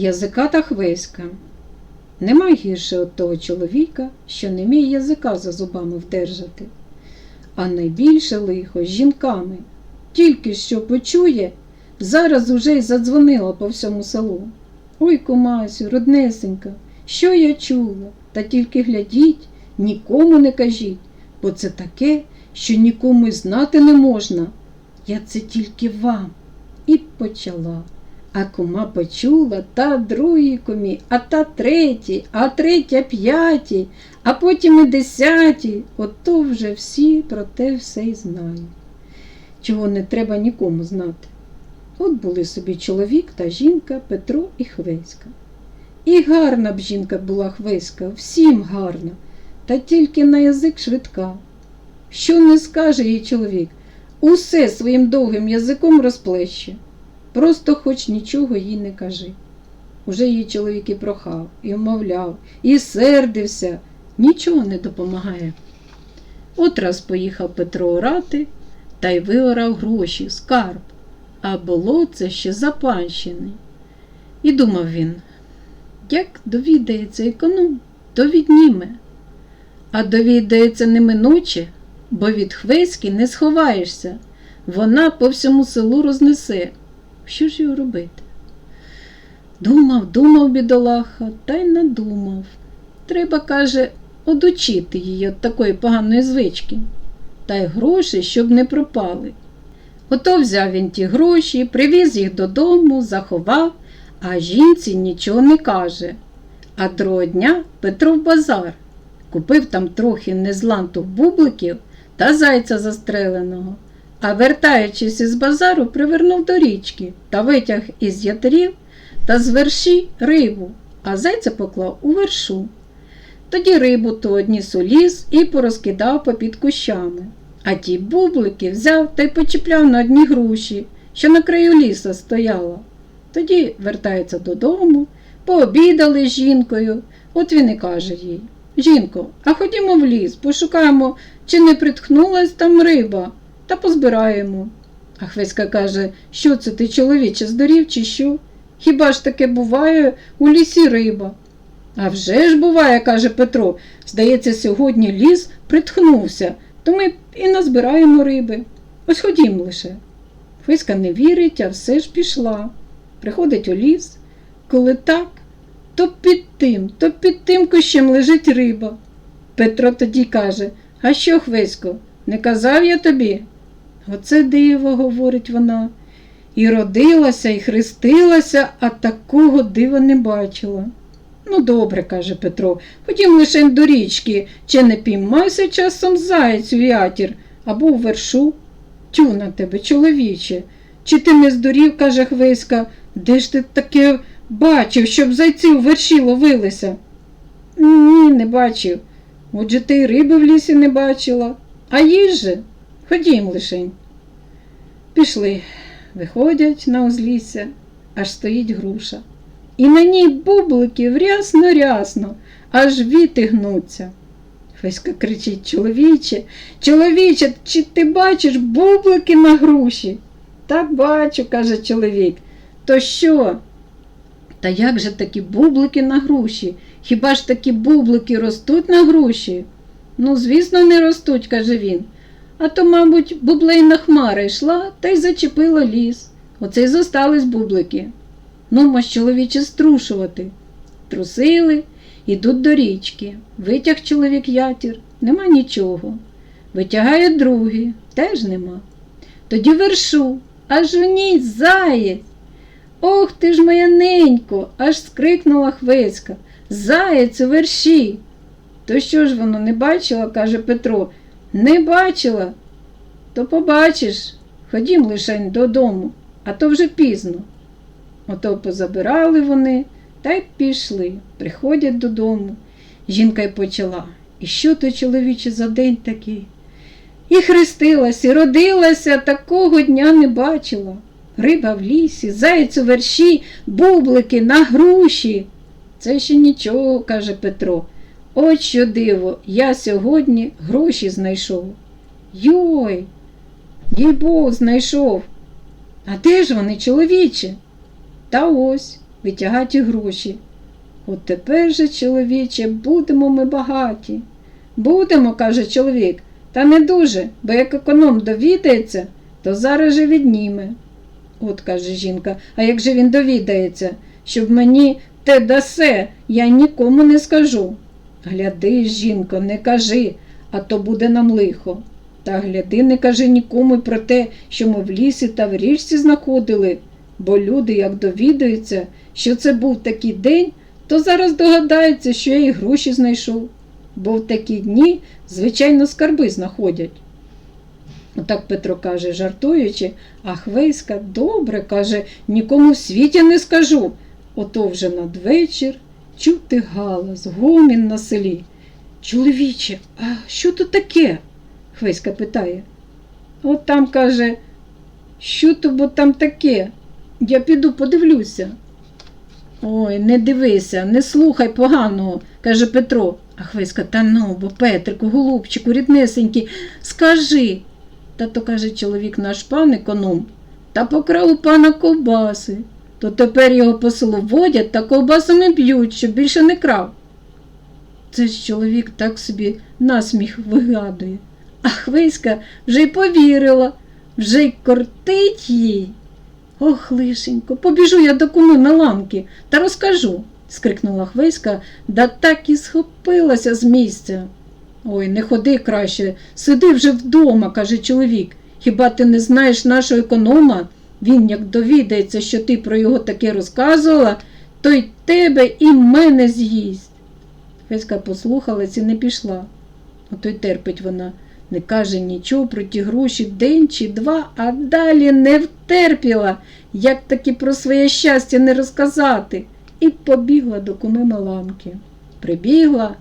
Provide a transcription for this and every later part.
Язика та хвиська. Нема гірше от того чоловіка, що не вміє язика за зубами вдержати. А найбільше лихо з жінками. Тільки що почує, зараз уже й задзвонила по всьому селу. Ой, кумасю, роднесенька, що я чула? Та тільки глядіть, нікому не кажіть, бо це таке, що нікому й знати не можна. Я це тільки вам. І почала. А кума почула та другій кумі, а та третій, а третя п'ятій, а потім і десятій. Ото вже всі про те все й знають. Чого не треба нікому знати. От були собі чоловік та жінка Петро і Хвеська. І гарна б жінка була Хвеська, всім гарна, та тільки на язик швидка. Що не скаже їй чоловік, усе своїм довгим язиком розплеще. Просто хоч нічого їй не кажи. Уже її чоловік і прохав, і вмовляв, і сердився, нічого не допомагає. От раз поїхав Петро орати та й виорав гроші, скарб, а було це ще за панщини. І думав він, як довідається економ, то відніме, а довідається неминуче, бо від хвеськи не сховаєшся, вона по всьому селу рознесе. Що ж його робити? Думав, думав бідолаха, та й надумав. Треба, каже, одучити її від такої поганої звички, та й гроші, щоб не пропали. Ото взяв він ті гроші, привіз їх додому, заховав, а жінці нічого не каже. А другого дня Петро в базар. Купив там трохи незлантух бубликів та зайця застреленого. А вертаючись із базару, привернув до річки та витяг із ятерів та з верші рибу, а зайця поклав у вершу. Тоді рибу то одніс у ліс і порозкидав попід кущами, а ті бублики взяв та й почіпляв на одні груші, що на краю ліса стояла. Тоді вертається додому, пообідали з жінкою. От він і каже їй Жінко, а ходімо в ліс, пошукаємо, чи не притхнулась там риба та позбираємо. А Хвеська каже, що це ти, чоловіче, здурів, чи що? Хіба ж таке буває у лісі риба? А вже ж буває, каже Петро. Здається, сьогодні ліс притхнувся, то ми і назбираємо риби. Ось ходім лише. Хвиська не вірить, а все ж пішла. Приходить у ліс, коли так, то під тим, то під тим кущем лежить риба. Петро тоді каже, а що, Хвисько, не казав я тобі? Оце диво, говорить вона. І родилася, і хрестилася, а такого дива не бачила. Ну, добре, каже Петро, ходім лише до річки, чи не піймайся часом зайцю ятір або в вершу. Тю на тебе, чоловіче. Чи ти не здурів, каже Хвиська, де ж ти таке бачив, щоб зайці у верші ловилися? Ні, не бачив. Отже, ти й риби в лісі не бачила. А їжі? Ходім лишень. Пішли, виходять на узлісся, аж стоїть груша. І на ній бубликів рясно-рясно, аж віти гнуться. Феська кричить чоловіче, чоловіче, чи ти бачиш бублики на груші? Та бачу, каже чоловік. То що? Та як же такі бублики на груші? Хіба ж такі бублики ростуть на груші? Ну, звісно, не ростуть, каже він. А то, мабуть, бублейна хмара йшла та й зачепила ліс. Оце й зостались бублики. Ну, мож чоловіче струшувати. Трусили, ідуть до річки. Витяг чоловік ятір, нема нічого. Витягає другий, теж нема. Тоді вершу, аж у ній заєць. Ох ти ж моя ненько, аж скрикнула Хвиська. Заєць у верші. То що ж воно не бачила, каже Петро. Не бачила. То побачиш. Ходім лишень додому, а то вже пізно. Ото позабирали вони та й пішли, приходять додому. Жінка й почала. І що то, чоловіче, за день такий? І хрестилась, і родилася, такого дня не бачила. Риба в лісі, заяць у верші, бублики на груші. Це ще нічого, каже Петро. От що диво, я сьогодні гроші знайшов. Йой, їй Бог знайшов. А де ж вони, чоловіче? Та ось витягаті гроші. От тепер же, чоловіче, будемо ми багаті. Будемо, каже чоловік, та не дуже, бо як економ довідається, то зараз же відніме. От каже жінка, а як же він довідається, щоб мені те дасе, я нікому не скажу. Гляди, жінко, не кажи, а то буде нам лихо. Та гляди, не кажи нікому про те, що ми в лісі та в річці знаходили, бо люди, як довідаються, що це був такий день, то зараз догадаються, що я і гроші знайшов, бо в такі дні, звичайно, скарби знаходять. Отак Петро каже, жартуючи, а Хвейська добре каже, нікому в світі не скажу. Ото вже надвечір чути галас, гомін на селі. Чоловіче, а що то таке? Хвеська питає. От там каже, що то бо там таке? Я піду подивлюся. Ой, не дивися, не слухай поганого, каже Петро. А Хвеська, та ну, бо Петрику, голубчику, ріднесенький, скажи. Та то каже чоловік наш пан економ, та покрав у пана ковбаси. То тепер його по та ковбасами б'ють, щоб більше не крав. Це ж чоловік так собі насміх вигадує. А Хвиська вже й повірила, вже й кортить їй. Ох, лишенько, побіжу я до куми на ланки та розкажу, скрикнула Хвиська, да так і схопилася з місця. Ой, не ходи краще, сиди вже вдома, каже чоловік. Хіба ти не знаєш нашого економа? Він, як довідається, що ти про його таке розказувала, то й тебе і мене з'їсть. Хвиська послухалась і не пішла. Ото й терпить вона, не каже нічого про ті гроші день чи два, а далі не втерпіла, як таки про своє щастя не розказати, і побігла до куми Маланки. Прибігла.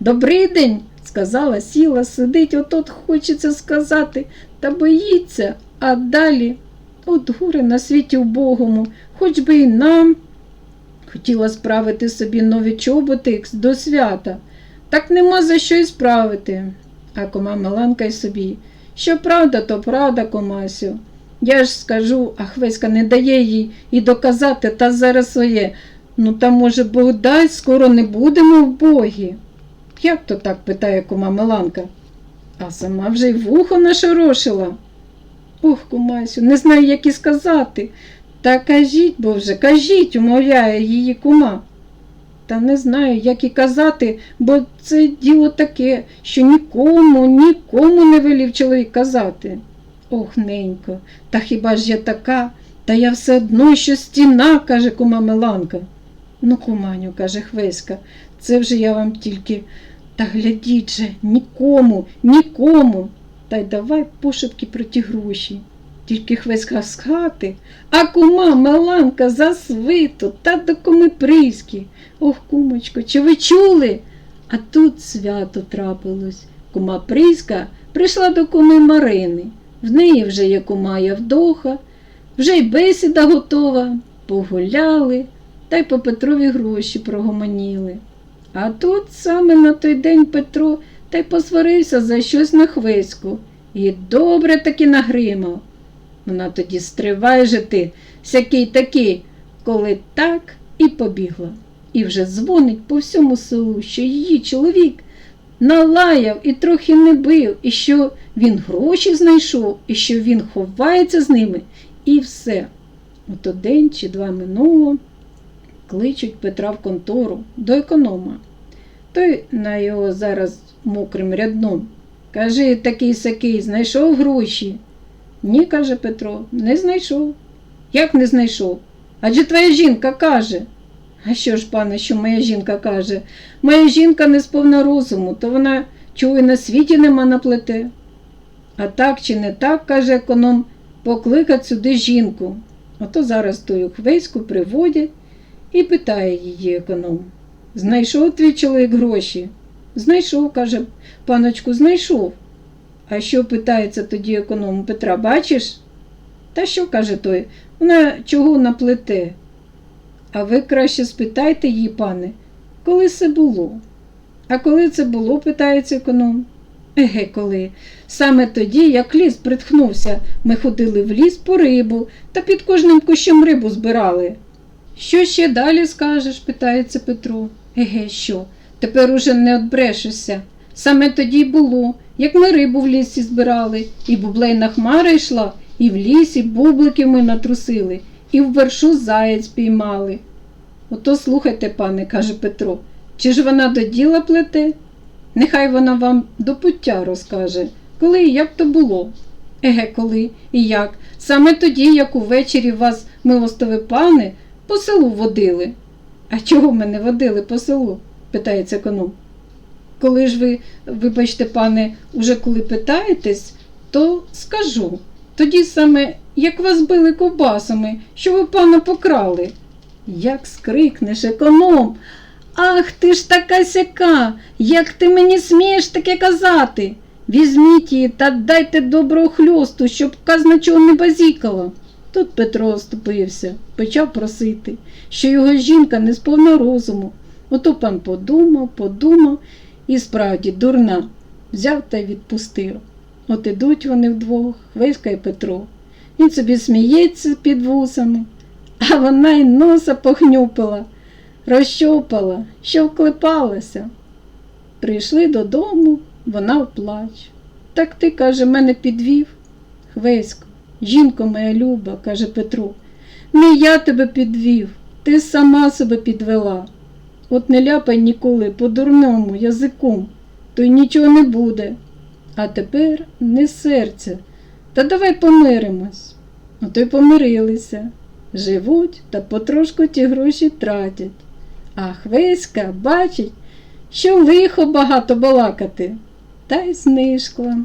Добрий день, сказала, сіла, сидить, отот хочеться сказати, та боїться, а далі от горе на світі убогому, хоч би й нам. Хотіла справити собі нові чоботи до свята. Так нема за що й справити. А кома Маланка й собі. Що правда, то правда, комасю. Я ж скажу, а Хвеська не дає їй і доказати та зараз своє. Ну, та, може, Бог дасть, скоро не будемо в богі. Як то так? питає кума Миланка. А сама вже й вухо нашорошила. Ох, кумасю, не знаю, як і сказати. Та кажіть, бо вже, кажіть, умовляє її кума. Та не знаю, як і казати, бо це діло таке, що нікому, нікому не велів чоловік казати. Ох, ненько, та хіба ж я така, та я все одно, що стіна, каже кума Миланка. Ну, куманю, каже Хвеська, це вже я вам тільки. Та глядіть же, нікому, нікому. Та й давай пошепки про ті гроші. Тільки Хвеська з хати, а кума Маланка за свиту та до коми Пріськи. Ох, кумочко, чи ви чули? А тут свято трапилось. Кума Пріська прийшла до куми Марини. В неї вже є кума Явдоха, вже й бесіда готова, погуляли та й по Петрові гроші прогомоніли. А тут саме на той день Петро та й посварився за щось на хвиську і добре таки нагримав. Вона тоді стривай же ти, сякий такий, коли так і побігла. І вже дзвонить по всьому селу, що її чоловік налаяв і трохи не бив, і що він гроші знайшов, і що він ховається з ними, і все. Ото день чи два минуло кличуть Петра в контору до економа. Той на його зараз мокрим рядном. Кажи, такий сякий, знайшов гроші. Ні, каже Петро, не знайшов. Як не знайшов? Адже твоя жінка каже. А що ж, пане, що моя жінка каже? Моя жінка не сповна розуму, то вона й на світі нема на плете. А так чи не так, каже економ, покликать сюди жінку. Ото зараз тою хвеську приводять і питає її економ. Знайшов твій чоловік гроші? Знайшов, каже паночку, знайшов. А що питається тоді економ Петра, бачиш? Та що, каже той, вона чого наплете? А ви краще спитайте її, пане, коли це було? А коли це було, питається економ. Еге, коли? Саме тоді, як ліс притхнувся, ми ходили в ліс по рибу та під кожним кущем рибу збирали. Що ще далі скажеш? питається Петро. Еге, що? Тепер уже не отбрешешся. Саме тоді й було, як ми рибу в лісі збирали, і бублейна хмара йшла, і в лісі бубликів ми натрусили, і в вершу заєць піймали. Ото слухайте, пане, каже Петро, чи ж вона до діла плете? Нехай вона вам до пуття розкаже, коли і як то було. Еге, коли і як? Саме тоді, як увечері вас, милостиве пане, по селу водили. А чого мене водили по селу? Питається економ. Коли ж ви, вибачте, пане, уже коли питаєтесь, то скажу. Тоді саме, як вас били ковбасами, що ви пана покрали. Як скрикнеш, економ. Ах ти ж така сяка, як ти мені смієш таке казати? Візьміть її та дайте доброго хльосту, щоб казна чого не базікала. Тут Петро оступився, почав просити, що його жінка не сповна розуму. Ото пан подумав, подумав і справді дурна, взяв та й відпустив. От ідуть вони вдвох, Хвиська і Петро. Він собі сміється під вусами, а вона й носа похнюпила, розщопала, що вклепалася. Прийшли додому, вона вплач. Так ти, каже, мене підвів. Хвесько, жінко моя люба, каже Петро, не я тебе підвів, ти сама себе підвела. От не ляпай ніколи по дурному язиком, то й нічого не буде. А тепер не серця, та давай помиримось. Ото й помирилися. Живуть та потрошку ті гроші тратять. А Хвеська бачить, що лихо багато балакати, та й знишкла.